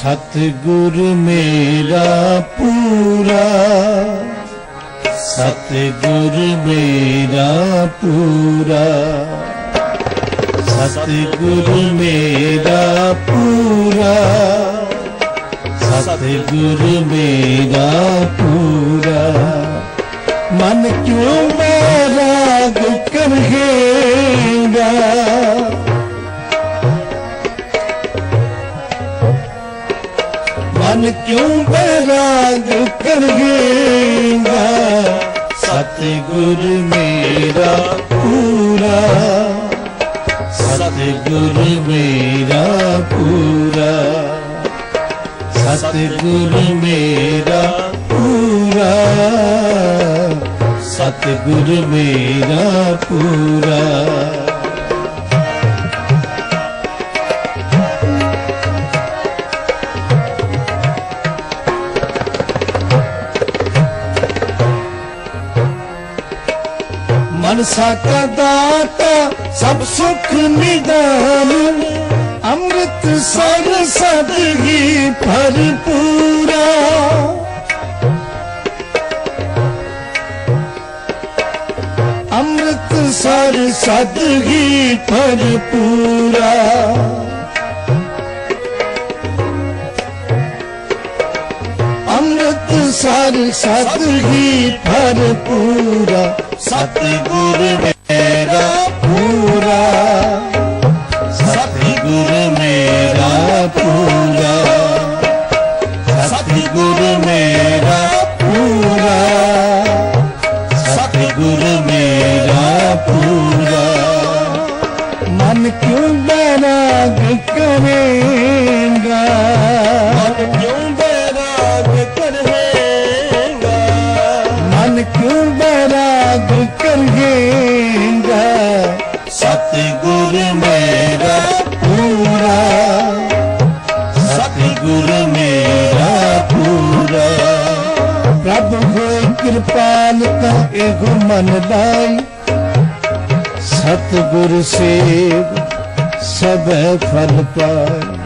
ਸਤਿਗੁਰ ਮੇਰਾ ਪੂਰਾ ਸਤਿਗੁਰ ਮੇਰਾ ਪੂਰਾ। ਸਤਿਗੁਰ ਮੇਰਾ ਪੂਰਾ ਸਤਿਗੁਰ ਮੇਰਾ ਪੂਰਾ। ਮਨ ਕਿਉਂ ਮਨ ਕਿਉਂ ਬੈਰਾਗ ਕਰਹੇਗਾ ਸਤਿਗੁਰ ਮੇਰਾ ਪੂਰਾ। ਸਤਿਗੁਰ ਮੇਰਾ ਪੂਰਾ। ਸਤਿਗੁਰ ਮੇਰਾ ਪੂਰਾ। ਸਤਿਗੁਰ ਮੇਰਾ ਪੂਰਾ। ਮਨਸਾ ਕਾ ਦਾਤਾ, ਸਭ ਸੁਖ ਨਿਦਾਨ। ਅੰਮ੍ਰਿਤ ਸਰ ਸਦਗੀ ਭਰਪੂਰਾ। ਅੰਮ੍ਰਿਤ ਸਰ ਸਦਗੀ ਭਰਪੂਰਾ। ਅੰਮ੍ਰਿਤ ਸਰ ਸਦਗੀ ਭਰਪੂਰਾ। ਸਤਿਗੁਰ ਮੇਰਾ ਪੂਰਾ, ਸਤਿਗੁਰ ਮੇਰਾ ਪੂਰਾ, ਸਤਿਗੁਰ ਮੇਰਾ ਪੂਰਾ, ਸਤਿਗੁਰ ਮੇਰਾ ਪੂਰਾ। ਮਨ ਕਿਉਂ ਬੈਰਾਗ ਕਰੇ? ਬੈਰਾਗ ਕਰੇਗਾ। ਸਤਿਗੁਰ ਮੇਰਾ ਪੂਰਾ। ਸਤਿਗੁਰ ਮੇਰਾ ਪੂਰਾ। ਪ੍ਰਭ ਹੋਇ ਕਿਰਪਾਲ ਤਾ ਇਹੋ ਮਨ ਲਾਈ। ਸਤਿਗੁਰ ਸੇਵ ਸਭੈ ਫਲ ਪਾਈ।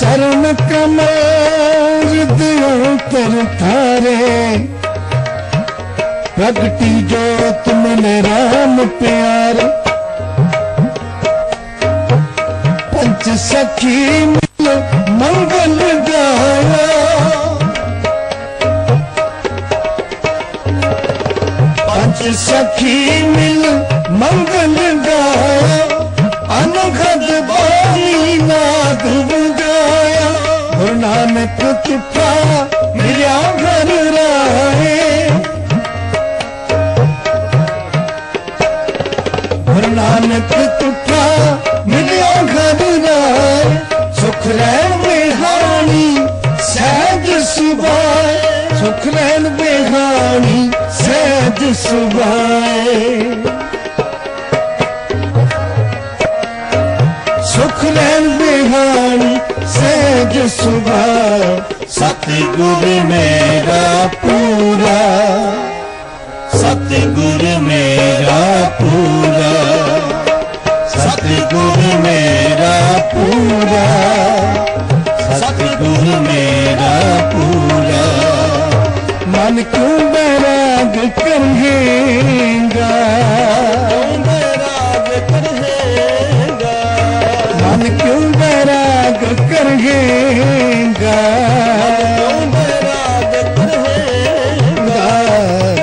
ਚਰਨ ਕਮਲ ਹਿਰਦਿ ਤਰ ਥਾਰੇ ਪ੍ਰਗਟੀ ਜੋਤ ਮਿਲ ਰਾਮ ਪਿਆਰ। ਪੰਚ ਸਖੀ ਮਿਲ ਮੰਗਲ ਗਾਇਆ। ਪੰਚ ਸਖੀ ਮਿਲ ਮੰਗਲ ਗਾਇਆ। ਅਨਖਦ ਬਾਣੀ ਨਾਦ ਵਜਾਇਆ ਗੁਰੂ ਨਾਨਕ ਤੁਠਾ ਗੁਰੂ ਨਾਨਕ ਤੁਠਾ ਮਿਲਿਆ ਘਰ ਰਾਏ ਸੁਖ ਰਹਿਣ ਬਿਹਾਣੀ ਸਹਿਜ ਸੁਭਾਏ। ਸੁਖ ਲੈਣ ਬਿਹਾਣੀ ਸਹਿਜ ਸੁਭਾਏ। ਸੁਖ ਲੈਣ ਬਿਹਾਣੀ ਸਹਿਜ ਸੁਭਾਏ। ਸਤਿਗੁਰ ਮੇਰਾ ਪੂਰਾ ਸਤਿਗੁਰ ਮੇਰਾ ਪੂਰਾ ਮਨ ਕਿਉਂ ਬੈਰਾਗ ਕਰੇਗਾ? ਬੈਰਾਗ ਕਰੇਗਾ? ਮਨ ਕਿਉਂ ਬੈਰਾਗ ਪੂਰਾ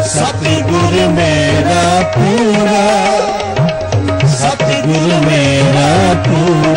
ਸਤਿਗੁਰ ਮੇਰਾ ਪੂਰਾ ਸਤਿਗੁਰ ਮੇਰਾ ਪੂਰਾ